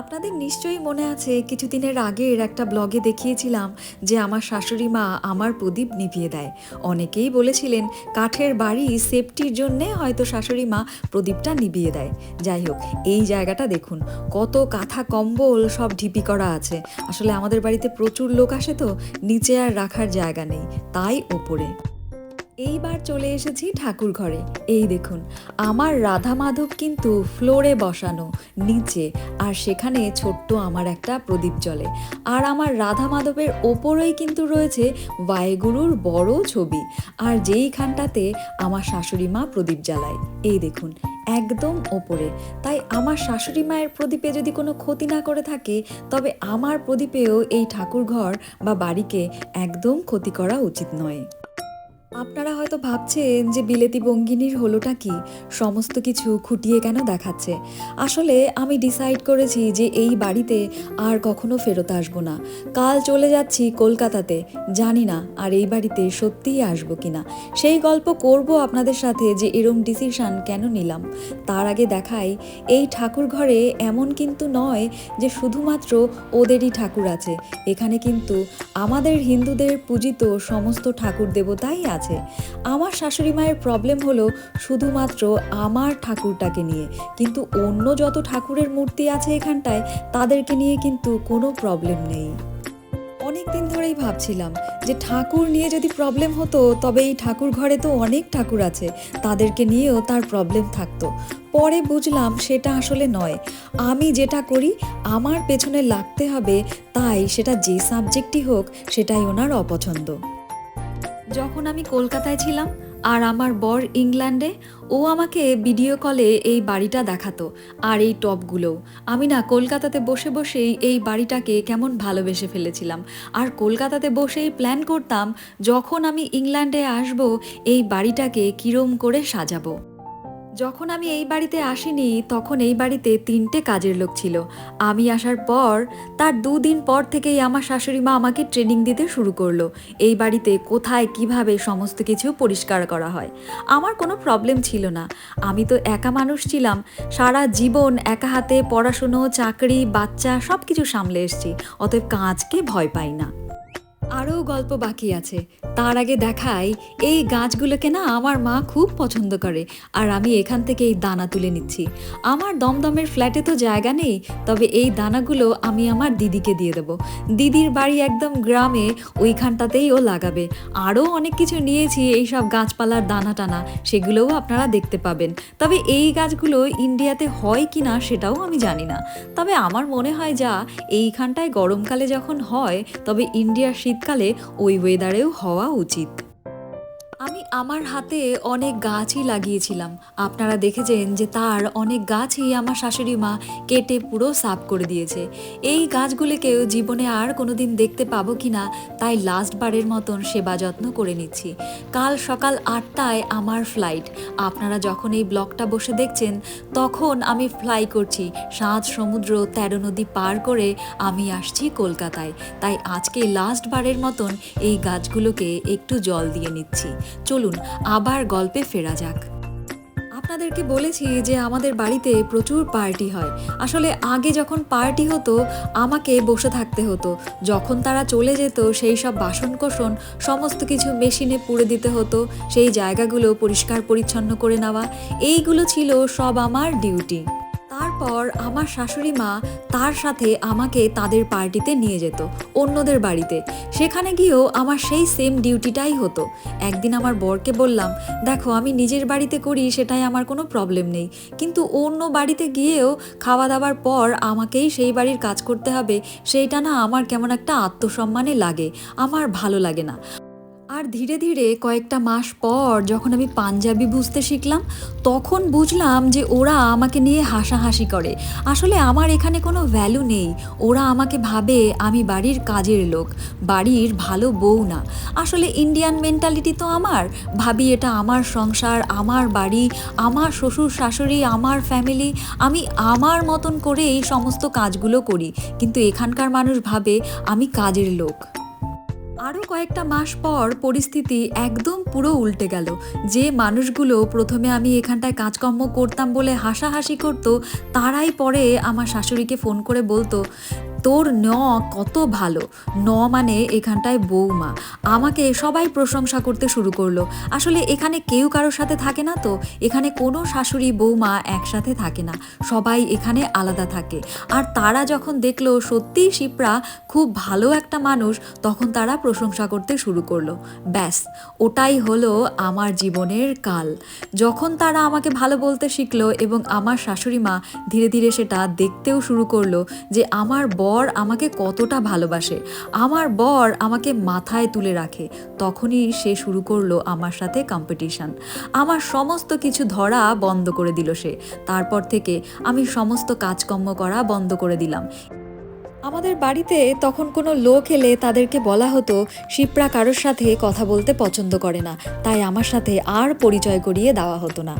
আপনাদের নিশ্চয়ই মনে আছে, কিছুদিনের আগের একটা ব্লগে দেখিয়েছিলাম যে আমার শাশুড়ি মা আমার প্রদীপ নিভিয়ে দেয়। অনেকেই বলেছিলেন, কাঠের বাড়ি সেফটির জন্যে হয়তো শাশুড়ি মা প্রদীপটা নিভিয়ে দেয়। যাই হোক, এই জায়গাটা দেখুন, কত কাঁথা কম্বল, সব ঢিপি করা আছে। আসলে আমাদের বাড়িতে প্রচুর লোক আসে তো, নিচে আর রাখার জায়গা নেই, তাই ওপরে। এইবার চলে এসেছি ঠাকুর ঘরে। এই দেখুন, আমার রাধা মাধব কিন্তু ফ্লোরে বসানো, নিচে, আর সেখানে ছোট্ট আমার একটা প্রদীপ জ্বলে। আর আমার রাধা মাধবের ওপরেই কিন্তু রয়েছে বায়গুরুর বড় ছবি, আর যেইখানটাতে আমার শাশুড়ি মা প্রদীপ জ্বালায়। এই দেখুন, একদম ওপরে। তাই আমার শাশুড়ি মায়ের প্রদীপে যদি কোনো ক্ষতি না করে থাকে, তবে আমার প্রদীপেও এই ঠাকুর ঘর বা বাড়িকে একদম ক্ষতি করা উচিত নয়। আপনারা হয়তো ভাবছেন যে বিলেতি বঙ্গিনীর হলোটা কি? সমস্ত কিছু খুঁটিয়ে কেন দেখাচ্ছে? আসলে আমি ডিসাইড করেছি যে এই বাড়িতে আর কখনো ফেরত আসব না। কাল চলে যাচ্ছি কলকাতাতে। জানি না আর এই বাড়িতে সত্যিই আসব কিনা। সেই গল্প করব আপনাদের সাথে যে এরম ডিসিশন কেন নিলাম। তার আগে দেখাই, এই ঠাকুর ঘরে এমন কিন্তু নয় যে শুধুমাত্র ওদেরই ঠাকুর আছে। এখানে কিন্তু আমাদের হিন্দুদের পূজিত সমস্ত ঠাকুর দেবতাই আছে আমার শাশুড়ি মায়ের প্রবলেম হলো শুধুমাত্র আমার ঠাকুরটাকে নিয়ে। কিন্তু অন্য যত ঠাকুরের মূর্তি আছে এখানটায়, তাদেরকে নিয়ে কিন্তু কোনো প্রবলেম নেই। অনেক দিন ধরেই ভাবছিলাম যে ঠাকুর নিয়ে যদি প্রবলেম হতো, তবে এই ঠাকুর ঘরে তো অনেক ঠাকুর আছে, তাদেরকে নিয়েও তার প্রবলেম থাকতো। পরে বুঝলাম সেটা আসলে নয়। আমি যেটা করি, আমার পেছনে লাগতে হবে, তাই সেটা যে সাবজেক্টই হোক, সেটাই ওনার অপছন্দ। যখন আমি কলকাতায় ছিলাম আর আমার বর ইংল্যান্ডে, ও আমাকে ভিডিও কলে এই বাড়িটা দেখাতো আর এই টপগুলোও আমি না কলকাতাতে বসে বসেই এই বাড়িটাকে কেমন ভালোবেসে ফেলেছিলাম। আর কলকাতাতে বসেই প্ল্যান করতাম যখন আমি ইংল্যান্ডে আসব, এই বাড়িটাকে কিরম করে সাজাবো। যখন আমি এই বাড়িতে আসিনি, তখন এই বাড়িতে তিনটে কাজের লোক ছিল। আমি আসার পর, তার দুদিন পর থেকেই আমার শাশুড়ি মা আমাকে ট্রেনিং দিতে শুরু করল। এই বাড়িতে কোথায়, কীভাবে সমস্ত কিছু পরিষ্কার করা হয়, আমার কোনো প্রবলেম ছিল না। আমি তো একা মানুষ ছিলাম, সারা জীবন একা হাতে পড়াশুনো, চাকরি, বাচ্চা সব কিছু সামলে এসছি, অতএব কাজকে ভয় পাই না। আরও গল্প বাকি আছে। তার আগে দেখাই, এই গাছগুলোকে না আমার মা খুব পছন্দ করে, আর আমি এখান থেকে এই দানা তুলে নিচ্ছি। আমার দমদমের ফ্ল্যাটে তো জায়গা নেই, তবে এই দানাগুলো আমি আমার দিদিকে দিয়ে দেবো। দিদির বাড়ি একদম গ্রামে, ওইখানটাতেই ও লাগাবে। আরও অনেক কিছু নিয়েছি এই সব গাছপালার দানা টানা, সেগুলোও আপনারা দেখতে পাবেন। তবে এই গাছগুলো ইন্ডিয়াতে হয় কি না সেটাও আমি জানি না। তবে আমার মনে হয় যা, এইখানটায় গরমকালে যখন হয়, তবে ইন্ডিয়ার শীতকালে ওই ওয়েদারেও হওয়া উচিত। আমি আমার হাতে অনেক গাছই লাগিয়েছিলাম। আপনারা দেখেছেন যে তার অনেক গাছই আমার শাশুড়ি মা কেটে পুরো সাফ করে দিয়েছে। এই গাছগুলিকেও জীবনে আর কোনোদিন দেখতে পাবো কি না তাই লাস্ট বারের মতন সেবা যত্ন করে নিচ্ছি। কাল সকাল আটটায় আমার ফ্লাইট আপনারা যখন এই ব্লগটা বসে দেখছেন, তখন আমি ফ্লাই করছি। সাত সমুদ্র তেরো নদী পার করে আমি আসছি কলকাতায়। তাই আজকে লাস্ট বারের মতন এই গাছগুলোকে একটু জল দিয়ে নিচ্ছি। চলুন আবার গল্পে ফেরা যাক। আপনাদেরকে বলেছি যে আমাদের বাড়িতে প্রচুর পার্টি হয়। আসলে আগে যখন পার্টি হতো, আমাকে বসে থাকতে হতো। যখন তারা চলে যেত, সেই সব বাসনকোসন, সমস্ত কিছু মেশিনে পুড়ে দিতে হতো, সেই জায়গাগুলো পরিষ্কার পরিচ্ছন্ন করে নেওয়া, এইগুলো ছিল সব আমার ডিউটি। তারপর আমার শাশুড়ি মা তার সাথে আমাকে তাদের পার্টিতে নিয়ে যেত, অন্যদের বাড়িতে। সেখানে গিয়েও আমার সেই সেম ডিউটিটাই হতো। একদিন আমার বরকে বললাম, দেখো, আমি নিজের বাড়িতে করি, সেটাই আমার কোনো প্রবলেম নেই। কিন্তু অন্য বাড়িতে গিয়েও খাওয়া দাওয়ার পর আমাকেই সেই বাড়ির কাজ করতে হবে, সেইটা না আমার কেমন একটা আত্মসম্মানে লাগে, আমার ভালো লাগে না। আর ধীরে ধীরে কয়েকটা মাস পর যখন আমি পাঞ্জাবি বুঝতে শিখলাম, তখন বুঝলাম যে ওরা আমাকে নিয়ে হাসাহাসি করে। আসলে আমার এখানে কোনো ভ্যালু নেই। ওরা আমাকে ভাবে আমি বাড়ির কাজের লোক, বাড়ির ভালো বউ না। আসলে ইন্ডিয়ান মেন্টালিটি তো আমার। ভাবি, এটা আমার সংসার, আমার বাড়ি, আমার শ্বশুর শাশুড়ি, আমার ফ্যামিলি আমি আমার মতন করে এই সমস্ত কাজগুলো করি। কিন্তু এখানকার মানুষ ভাবে আমি কাজের লোক। আরও কয়েকটা মাস পর পরিস্থিতি একদম পুরো উল্টে গেল। যে মানুষগুলো প্রথমে আমি এখানটায় কাজকর্ম করতাম বলে হাসাহাসি করত, তারাই পরে আমার শাশুড়িকে ফোন করে বলতো তোর ন কত ভালো। ন মানে এখানটায় বৌমা। আমাকে সবাই প্রশংসা করতে শুরু করল। আসলে এখানে কেউ কারোর সাথে থাকে না তো। এখানে কোনো শাশুড়ি, বৌমা একসাথে থাকে না। সবাই এখানে আলাদা থাকে। আর তারা যখন দেখল সত্যিই শিপ্রা খুব ভালো একটা মানুষ, তখন তারা প্রশংসা করতে শুরু করল। ব্যাস, ওটাই হলো আমার জীবনের কাল। যখন তারা আমাকে ভালো বলতে শিখলো এবং আমার শাশুড়ি মা ধীরে ধীরে সেটা দেখতেও শুরু করল যে আমার বর আমাকে কতটা ভালোবাসে। আমার বর আমাকে মাথায় তুলে রাখে। তখনই সে শুরু করল আমার সাথে কম্পিটিশন আমার সমস্ত কিছু ধরা বন্ধ করে দিল সে। তারপর থেকে আমি সমস্ত কাজকর্ম করা বন্ধ করে দিলাম। আমাদের বাড়িতে তখন কোনো লোক এলে তাদেরকে বলা হতো, শিপ্রা কারোর সাথে কথা বলতে পছন্দ করে না, তাই আমার সাথে আর পরিচয় করিয়ে দেওয়া হতো না।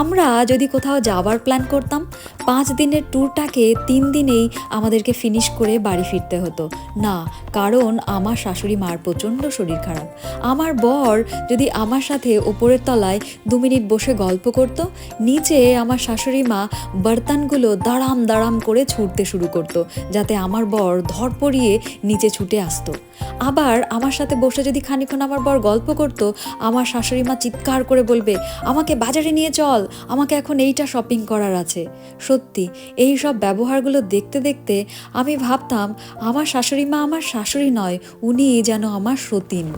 আমরা যদি কোথাও যাওয়ার প্ল্যান করতাম, পাঁচ দিনের ট্যুরটাকে তিন দিনেই আমাদেরকে ফিনিশ করে বাড়ি ফিরতে হতো। না, কারণ আমার শাশুড়ি মার প্রচণ্ড শরীর খারাপ। আমার বর যদি আমার সাথে ওপরের তলায় দু মিনিট বসে গল্প করত, নিচে আমার শাশুড়ি মা বর্তানগুলো দাঁড়াম দাঁড়াম করে ছুটতে শুরু করতো, যাতে আমার বর ধর পড়িয়ে নিচে ছুটে আসতো। আবার আমার সাথে বসে যদি খানিক্ষণ আমার বর গল্প করত, আমার শাশুড়ি মা চিৎকার করে বলবে, আমাকে বাজারে নিয়ে চল, আমাকে এখন এইটা শপিং করার আছে। সত্যি, এই সব ব্যবহারগুলো দেখতে দেখতে আমি ভাবতাম, আমার শাশুড়ি মা আমার শাশুড়ি নয়, উনি যেন আমার সতীন।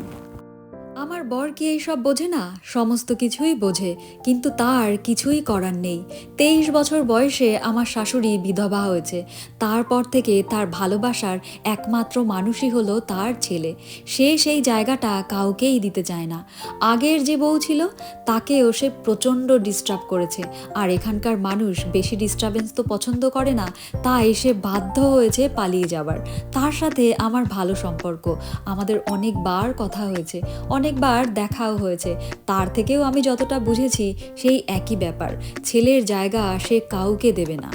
আমার বর কি এইসব বোঝে না? সমস্ত কিছুই বোঝে, কিন্তু তার কিছুই করার নেই। তেইশ বছর বয়সে আমার শাশুড়ি বিধবা হয়েছে। তারপর থেকে তার ভালোবাসার একমাত্র মানুষই হলো তার ছেলে। সে সেই জায়গাটা কাউকেই দিতে চায় না। আগের যে বউ ছিল, তাকেও সে প্রচণ্ড ডিস্টার্ব করেছে। আর এখানকার মানুষ বেশি ডিস্টারবেন্স তো পছন্দ করে না, তাই সে বাধ্য হয়েছে পালিয়ে যাবার। তার সাথে আমার ভালো সম্পর্ক। আমাদের অনেকবার কথা হয়েছে। অনেকবার দেখাও হয়েছে। তার থেকেও আমি যতটা বুঝেছি, সেই একই ব্যাপার। ছেলের জায়গা সে কাউকে দেবে না।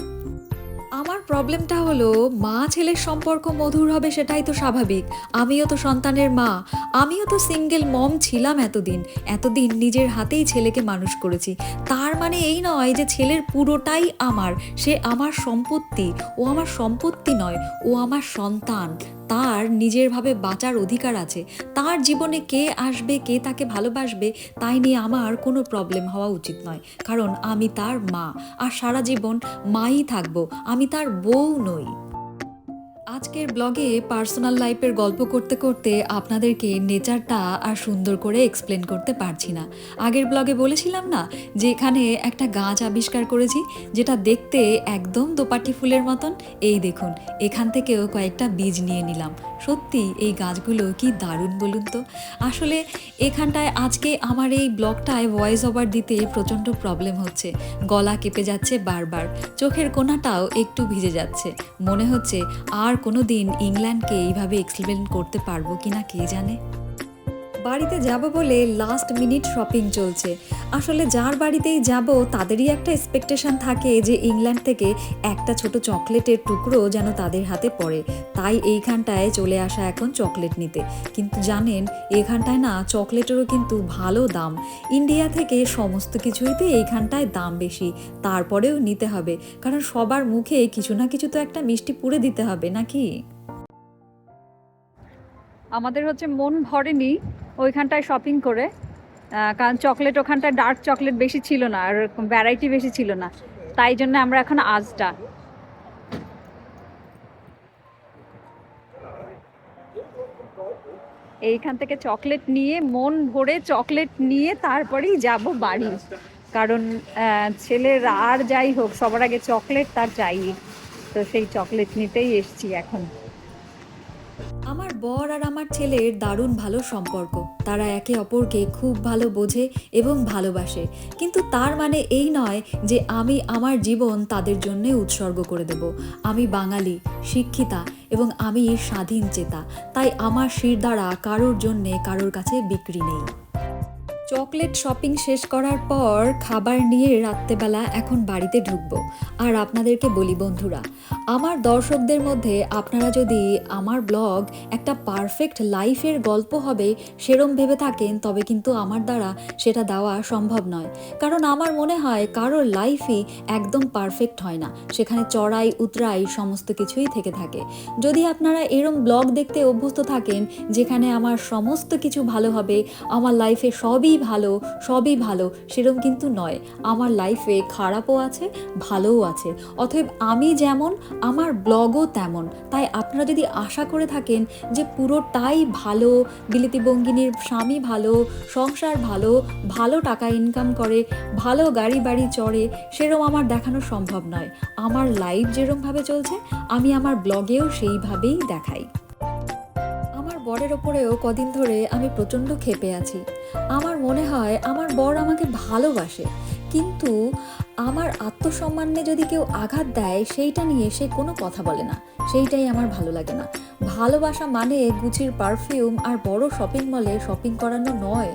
আমার প্রবলেমটা হলো, মা ছেলের সম্পর্ক মধুর হবে সেটাই তো স্বাভাবিক। আমিও তো সন্তানের মা। আমিও তো সিঙ্গেল মম ছিলাম এতদিন। এতদিন নিজের হাতেই ছেলেকে মানুষ করেছি। তার মানে এই নয় যে ছেলের পুরোটাই আমার। সে আমার সম্পত্তি। ও আমার সম্পত্তি নয়। ও আমার সন্তান। তার নিজেরভাবে বাঁচার অধিকার আছে। তার জীবনে কে আসবে, কে তাকে ভালোবাসবে, তাই নিয়ে আমার কোনো প্রবলেম হওয়া উচিত নয়। কারণ আমি তার মা, আর সারা জীবন মাই থাকব, আমি তার বউ নই। আজকের ব্লগে পার্সোনাল লাইফের গল্প করতে করতে আপনাদেরকে নেচারটা আর সুন্দর করে এক্সপ্লেন করতে পারছি না। আগের ব্লগে বলেছিলাম না যে এখানে একটা গাছ আবিষ্কার করেছি, যেটা দেখতে একদম দোপাটি ফুলের মতন। এই দেখুন, এখান থেকেও কয়েকটা বীজ নিয়ে নিলাম। সত্যি এই গাছগুলো কি দারুণ বলুন তো? আসলে এখানটায় আজকে আমার এই ব্লগটায় ভয়েস ওভার দিতে প্রচণ্ড প্রবলেম হচ্ছে। গলা কেঁপে যাচ্ছে বারবার। চোখের কোনাটাও একটু ভিজে যাচ্ছে। মনে হচ্ছে আর কোনো দিন ইংল্যান্ডকে এইভাবে এক্সপ্লেন করতে পারব কিনা কে জানে? বাড়িতে যাব বলে লাস্ট মিনিট শপিং চলছে। আসলে যার বাড়িতেই যাব, তাদেরই একটা এক্সপেকটেশন থাকে যে ইংল্যান্ড থেকে একটা ছোট চকলেটের টুকরো যেন তাদের হাতে পড়ে। তাই এইখানটায় চলে আসা এখন চকলেট নিতে। কিন্তু জানেন, এখানটায় না চকলেটেরও কিন্তু ভালো দাম। ইন্ডিয়া থেকে সমস্ত কিছুইতে এইখানটায় দাম বেশি। তারপরেও নিতে হবে। কারণ সবার মুখে কিছু না কিছু তো একটা মিষ্টি পুড়ে দিতে হবে, নাকি? আমাদের হচ্ছে মন ভরেনি। ওইখানটায় শপিং করে কারণ চকলেট ওখানটায় ডার্ক চকলেট বেশি ছিল না আর ভ্যারাইটি বেশি ছিল না। তাই জন্য আমরা এখন আজটা। এইখান থেকে চকলেট নিয়ে, মন ভরে চকলেট নিয়ে তারপরেই যাব বাড়ি। কারণ ছেলের আর যাই হোক, সবার আগে চকলেট তার চাই। তো সেই চকলেট নিতেই এসছি এখন। বর আর আমার ছেলের দারুণ ভালো সম্পর্ক। তারা একে অপরকে খুব ভালো বোঝে এবং ভালোবাসে। কিন্তু তার মানে এই নয় যে আমি আমার জীবন তাদের জন্য উৎসর্গ করে দেব। আমি বাঙালি, শিক্ষিতা এবং আমি স্বাধীন চেতা। তাই আমার শির দ্বারা কারোর জন্যে কারোর কাছে বিক্রি নেই। চকলেট শপিং শেষ করার পর খাবার নিয়ে রাত্রেবেলা এখন বাড়িতে ঢুকবো। আর আপনাদেরকে বলি, বন্ধুরা, আমার দর্শকদের মধ্যে আপনারা যদি আমার ব্লগ একটা পারফেক্ট লাইফের গল্প হবে সেরম ভেবে থাকেন, তবে কিন্তু আমার দ্বারা সেটা দেওয়া সম্ভব নয়। কারণ আমার মনে হয় কারোর লাইফই একদম পারফেক্ট হয় না। সেখানে চড়াই, উতরাই সমস্ত কিছুই থেকে থাকে। যদি আপনারা এরম ব্লগ দেখতে অভ্যস্ত থাকেন, যেখানে আমার সমস্ত কিছু ভালো হবে, আমার লাইফে সবই ভালো, সবই ভালো, সেরম কিন্তু নয়। আমার লাইফে খারাপও আছে, ভালোও আছে। অতএব আমি যেমন, আমার ব্লগও তেমন। তাই আপনারা যদি আশা করে থাকেন যে পুরোটাই ভালো, বিলিতি বঙ্গিনীর স্বামী ভালো, সংসার ভালো ভালো টাকা ইনকাম করে, ভালো গাড়ি বাড়ি চড়ে, সেরম আমার দেখানো সম্ভব নয়। আমার লাইফ যেরমভাবে চলছে, আমি আমার ব্লগেও সেইভাবেই দেখাই। বরের ওপরেও কদিন ধরে আমি প্রচণ্ড ক্ষেপে আছি। আমার মনে হয় আমার বর আমাকে ভালোবাসে। কিন্তু আমার আত্মসম্মান যদি কেউ আঘাত দেয়, সেইটা নিয়ে সে কোনো কথা বলে না। সেইটাই আমার ভালো লাগে না। ভালোবাসা মানে গুচির পারফিউম আর বড় শপিং মলে শপিং করানো নয়।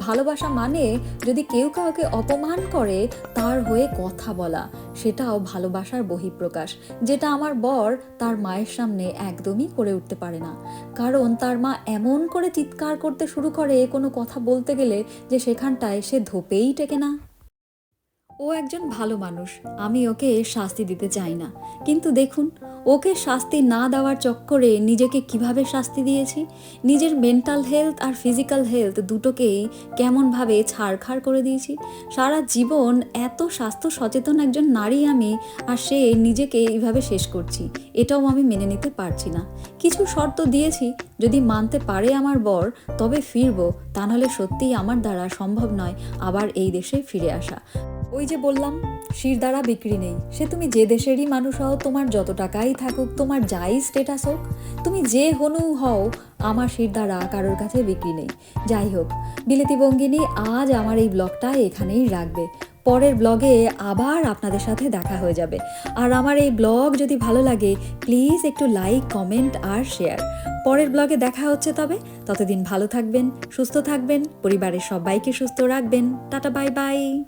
ভালোবাসা মানে যদি কেউ কাউকে অপমান করে, তার হয়ে কথা বলা। সেটাও ভালোবাসার বহিঃপ্রকাশ, যেটা আমার বর তার মায়ের সামনে একদমই করে উঠতে পারে না। কারণ তার মা এমন করে চিৎকার করতে শুরু করে কোনো কথা বলতে গেলে যে সেখানটায় সে ধোপেই টেকে না। ও একজন ভালো মানুষ। আমি ওকে শাস্তি দিতে চাই না। কিন্তু দেখুন, ওকে শাস্তি না দেওয়ার চক্করে নিজেকে কীভাবে শাস্তি দিয়েছি? নিজের মেন্টাল হেলথ আর ফিজিক্যাল হেলথ দুটোকেই কেমনভাবে ছাড়খাড় করে দিয়েছি? সারা জীবন এত স্বাস্থ্য সচেতন একজন নারী আমি আর সে নিজেকে এইভাবে শেষ করছি, এটাও আমি মেনে নিতে পারছি না। কিছু শর্ত দিয়েছি, যদি মানতে পারে আমার বর, তবে ফিরবো। তা নাহলে সত্যিই আমার দ্বারা সম্ভব নয় আবার এই দেশে ফিরে আসা। ওই যে বললাম শিরদাঁড়া বিক্রি নেই। সে তুমি যে দেশেরই মানুষ হও, তোমার যত টাকাই থাকুক, তোমার যাই স্টেটাস হোক, তুমি যে হনু হও, আমার শিরদাঁড়া কারোর কাছে বিক্রি নেই। যাই হোক, বিলেতি বঙ্গিনী আজ আমার এই ব্লগটা এখানেই রাখবে। পরের ব্লগে আবার আপনাদের সাথে দেখা হয়ে যাবে। আর আমার এই ব্লগ যদি ভালো লাগে প্লিজ একটু লাইক কমেন্ট আর শেয়ার পরের ব্লগে দেখা হচ্ছে তবে, ততদিন ভালো থাকবেন, সুস্থ থাকবেন, পরিবারের সবাইকে সুস্থ রাখবেন। Tata bye bye